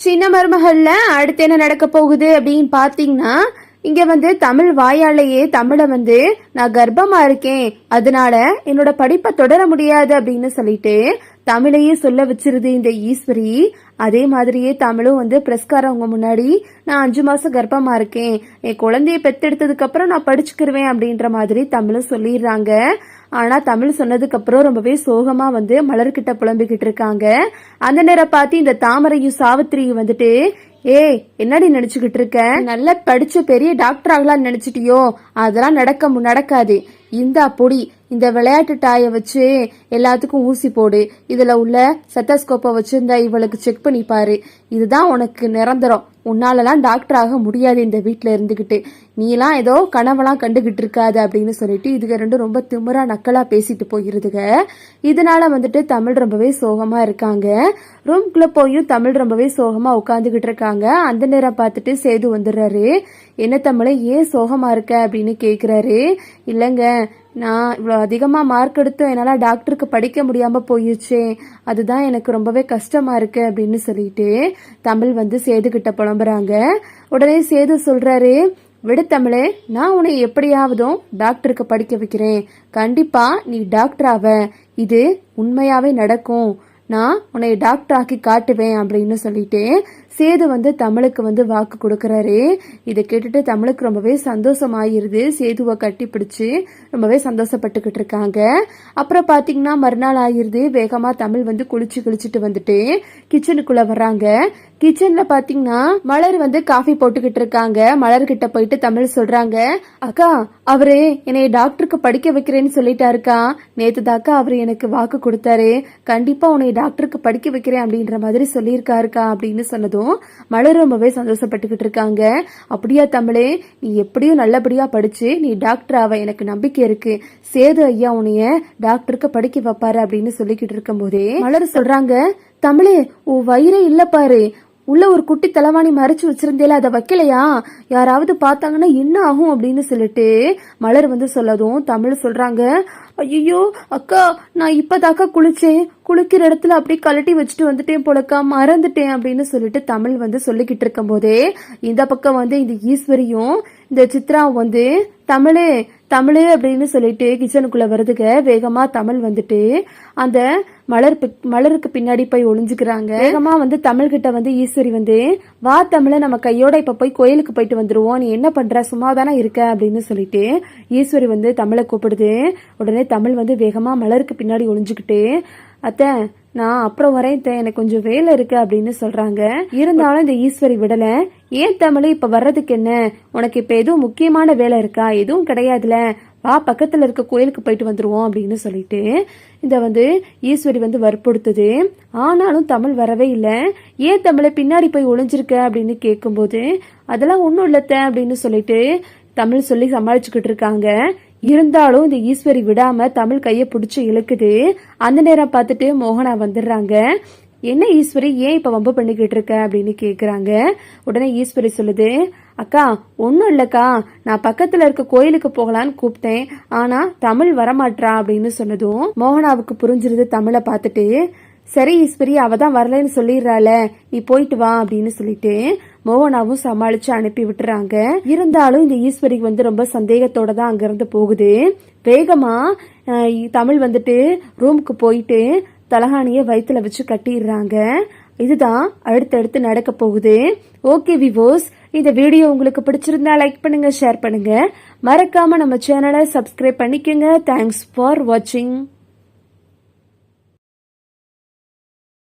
சின்ன மருமகள்ல அடுத்து என்ன நடக்க போகுது அப்படின்னு பாத்தீங்கன்னா இங்க வந்து தமிழ் வாயாலேயே தமிழை வந்து நான் கர்ப்பமா இருக்கேன் அதனால என்னோட படிப்பை தொடர முடியாது அப்படின்னு சொல்லிட்டு தமிழையே சொல்ல வச்சிருது இந்த ஈஸ்வரி. அதே மாதிரியே தமிழும் வந்து பிரஸ்காரவங்க முன்னாடி நான் அஞ்சு மாசம் கர்ப்பமா இருக்கேன் என் குழந்தைய பெத்தெடுத்ததுக்கு அப்புறம் நான் படிச்சுக்கிருவேன் அப்படின்ற மாதிரி தமிழும் சொல்லிடுறாங்க. ஆனா தமிழ் சொன்னதுக்கு அப்புறம் ரொம்பவே சோகமா வந்து மலர்கிட்ட புலம்பிக்கிட்டு இருக்காங்க. அந்த நேரம் பார்த்து இந்த தாமரையும் சாவித்திரியும் வந்துட்டு ஏய் என்னடி நினைச்சுக்கிட்டு இருக்க? நல்லா படிச்ச பெரிய டாக்டர் ஆகலாம்னு நினைச்சிட்டியோ? அதெல்லாம் நடக்க மு- நடக்காது. இந்த பொடி இந்த விளையாட்டு டாயை வச்சு எல்லாத்துக்கும் ஊசி போடு. இதுல உள்ள செத்தஸ்கோப்பை வச்சு இந்த இவளுக்கு செக் பண்ணி பாரு. இதுதான் உனக்கு நிரந்தரம். உன்னாலலாம் டாக்டர் ஆக முடியாது இந்த வீட்டில் இருந்துக்கிட்டு நீலாம் ஏதோ கனவெல்லாம் கண்டுகிட்டு இருக்காது அப்படின்னு சொல்லிட்டு இதுக ரெண்டும் ரொம்ப திமிரா நக்கலாக பேசிட்டு போயிருதுக. இதனால வந்துட்டு தமிழ் ரொம்பவே சோகமா இருக்காங்க. ரூம்குள்ள போயும் தமிழ் ரொம்பவே சோகமா உட்காந்துக்கிட்டு இருக்காங்க. அந்த நேரம் பார்த்துட்டு சேது வந்துடுறாரு. என்ன தமிழை ஏன் சோகமா இருக்க அப்படின்னு கேட்குறாரு இல்லைங்க நான் இவ்வளோ அதிகமாக மார்க் எடுத்தும் என்னால் டாக்டருக்கு படிக்க முடியாமல் போயிடுச்சே அதுதான் எனக்கு ரொம்பவே கஷ்டமாக இருக்கு அப்படின்னு சொல்லிட்டு தமிழ் வந்து சேதுக்கிட்ட புலம்புறாங்க. உடனே சேது சொல்கிறாரு விடு தமிழே நான் உன்னை எப்படியாவதும் டாக்டருக்கு படிக்க வைக்கிறேன். கண்டிப்பாக நீ டாக்டர் ஆவ. இது உண்மையாகவே நடக்கும். நான் உன்னை டாக்டர் ஆக்கி காட்டுவேன் அப்படின்னு சொல்லிட்டு சேது வந்து தமிழுக்கு வந்து வாக்கு கொடுக்குறாரு. இதை கேட்டுட்டு தமிழுக்கு ரொம்பவே சந்தோஷமாயிருது. சேதுவை கட்டி பிடிச்சி ரொம்பவே சந்தோஷப்பட்டுக்கிட்டு இருக்காங்க. அப்புறம் பார்த்தீங்கன்னா மறுநாள் ஆயிருது. வேகமாக தமிழ் வந்து குளிச்சு குளிச்சுட்டு வந்துட்டு கிச்சனுக்குள்ளே வர்றாங்க. கிச்சன்ல பாத்தீங்கன்னா மலர் வந்து காஃபி போட்டுக்கிட்டு இருக்காங்க. மலர் கிட்ட போயிட்டு தமிழ் சொல்றாங்க. அக்கா அவரு என்னைய டாக்டருக்கு படிக்க வைக்கிறேன்னு சொல்லிட்டாருக்கா. நேத்து தாக்கா அவர் எனக்கு வாக்கு கொடுத்தாரு. கண்டிப்பா உன்னை டாக்டருக்கு படிக்க வைக்கிறேன் அப்படின்ற மாதிரி சொல்லியிருக்காருக்கா அப்படின்னு சொன்னதும் மலர் ரொம்பவே சந்தோஷப்பட்டுக்கிட்டு இருக்காங்க. அப்படியா தமிழே நீ எப்படியும் நல்லபடியா படிச்சு நீ டாக்டர் ஆவ எனக்கு நம்பிக்கை இருக்கு. சேது ஐயா உன்னைய டாக்டருக்கு படிக்க வைப்பாரு அப்படின்னு சொல்லிக்கிட்டு இருக்கும்போதே மலர் சொல்றாங்க தமிழே உன் வயிறே இல்ல பாரு. உள்ள ஒரு குட்டி தலைவாணி மறைச்சு வச்சிருந்தேல அதை வைக்கலையா? யாராவது பார்த்தாங்கன்னா என்ன ஆகும் அப்படின்னு சொல்லிட்டு மலர் வந்து சொல்லதும் தமிழ் சொல்றாங்க. ஐயோ அக்கா நான் இப்பதாக்கா குளிச்சேன். குளிக்கிற இடத்துல அப்படியே கழட்டி வச்சுட்டு வந்துட்டேன் போலக்கா மறந்துட்டேன் அப்படின்னு சொல்லிட்டு தமிழ் வந்து சொல்லிக்கிட்டு இருக்கும் போதே இந்த பக்கம் வந்து இந்த ஈஸ்வரியும் இந்த சித்ரா வந்து தமிழே தமிழ் அப்படின்னு சொல்லிட்டு கிச்சனுக்குள்ளே வருதுக வேகமாக தமிழ் வந்துட்டு அந்த மலர் பிக்- மலருக்கு பின்னாடி போய் ஒளிஞ்சுக்கிறாங்க. வேகமாக வந்து தமிழ்கிட்ட வந்து ஈஸ்வரி வந்து வா தமிழை நம்ம கையோட இப்போ போய் கோயிலுக்கு போயிட்டு வந்துடுவோம் நீ என்ன பண்ணுற சும்மா தானே இருக்க? அப்படின்னு சொல்லிட்டு ஈஸ்வரி வந்து தமிழை கூப்பிடுது. உடனே தமிழ் வந்து வேகமாக மலருக்கு பின்னாடி ஒளிஞ்சுக்கிட்டு அத்தை நான் அப்புறம் வரேன் எனக்கு கொஞ்சம் வேலை இருக்கு அப்படின்னு சொல்றாங்க. இருந்தாலும் இந்த ஈஸ்வரி விடல. ஏன் தமிழ் இப்ப வர்றதுக்கு என்ன? உனக்கு இப்ப எதுவும் முக்கியமான வேலை இருக்கா? எதுவும் கிடையாதுல. வா பக்கத்துல இருக்க கோயிலுக்கு போயிட்டு வந்துருவோம் அப்படின்னு சொல்லிட்டு இந்த வந்து ஈஸ்வரி வந்து வற்புறுத்துது. ஆனாலும் தமிழ் வரவே இல்லை. ஏன் தமிழை பின்னாடி போய் ஒளிஞ்சிருக்க அப்படின்னு கேட்கும்போது அதெல்லாம் ஒன்றும் இல்லத்த அப்படின்னு சொல்லிட்டு தமிழ் சொல்லி சமாளிச்சுக்கிட்டு இருக்காங்க. இருந்தாலும் இந்த ஈஸ்வரி விடாம தமிழ் கையை பிடிச்சி இழுக்குது. அந்த நேரம் பார்த்துட்டு மோகனா வந்துடுறாங்க. என்ன ஈஸ்வரி ஏன் இப்ப வம்பு பண்ணிக்கிட்டு இருக்க அப்படின்னு கேக்குறாங்க. உடனே ஈஸ்வரி சொல்லுது அக்கா ஒன்றும் இல்லைக்கா. நான் பக்கத்தில் இருக்க கோயிலுக்கு போகலான்னு கூப்பிட்டேன். ஆனால் தமிழ் வரமாட்றா அப்படின்னு சொன்னதும் மோகனாவுக்கு புரிஞ்சிருது தமிழை பார்த்துட்டு. சரி ஈஸ்வரி அவ தான் வரலன்னு சொல்லிடுறாள. நீ போயிட்டு வா அப்படின்னு சொல்லிட்டு மோகனாவும் சமாளிச்சு அனுப்பி விட்டுறாங்க. இருந்தாலும் இந்த ஈஸ்வரிக்கு வந்து ரொம்ப சந்தேகத்தோட தான் அங்கிருந்து போகுது. வேகமா தமிழ் வந்துட்டு ரூமுக்கு போயிட்டு தலகாணிய வயிற்றுல வச்சு கட்டிடுறாங்க. இதுதான் அடுத்தடுத்து நடக்க போகுது. Okay viewers. இந்த வீடியோ உங்களுக்கு பிடிச்சிருந்தா லைக் பண்ணுங்க ஷேர் பண்ணுங்க. மறக்காம நம்ம சேனலை சப்ஸ்கிரைப் பண்ணிக்கோங்க. தேங்க்ஸ் ஃபார் வாட்சிங்